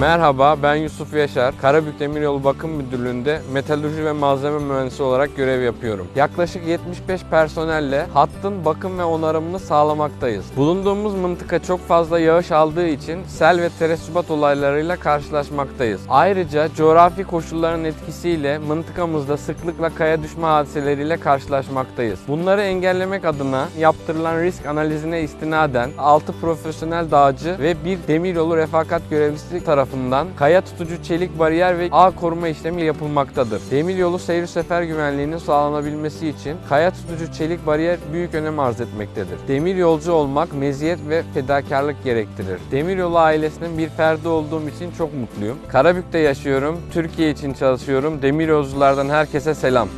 Merhaba ben Yusuf Yaşar. Karabük Demiryolu Bakım Müdürlüğü'nde metalurji ve malzeme mühendisi olarak görev yapıyorum. Yaklaşık 75 personelle hattın bakım ve onarımını sağlamaktayız. Bulunduğumuz mıntıka çok fazla yağış aldığı için sel ve teresubat olaylarıyla karşılaşmaktayız. Ayrıca coğrafi koşulların etkisiyle mıntıkamızda sıklıkla kaya düşme hadiseleriyle karşılaşmaktayız. Bunları engellemek adına yaptırılan risk analizine istinaden 6 profesyonel dağcı ve bir demiryolu refakat görevlisi tarafından kaya tutucu çelik bariyer ve ağ koruma işlemi yapılmaktadır. Demiryolu seyir sefer güvenliğinin sağlanabilmesi için kaya tutucu çelik bariyer büyük önem arz etmektedir. Demir yolcu olmak meziyet ve fedakarlık gerektirir. Demiryolu ailesinin bir ferdi olduğum için çok mutluyum. Karabük'te yaşıyorum, Türkiye için çalışıyorum. Demir yolculardan herkese selam.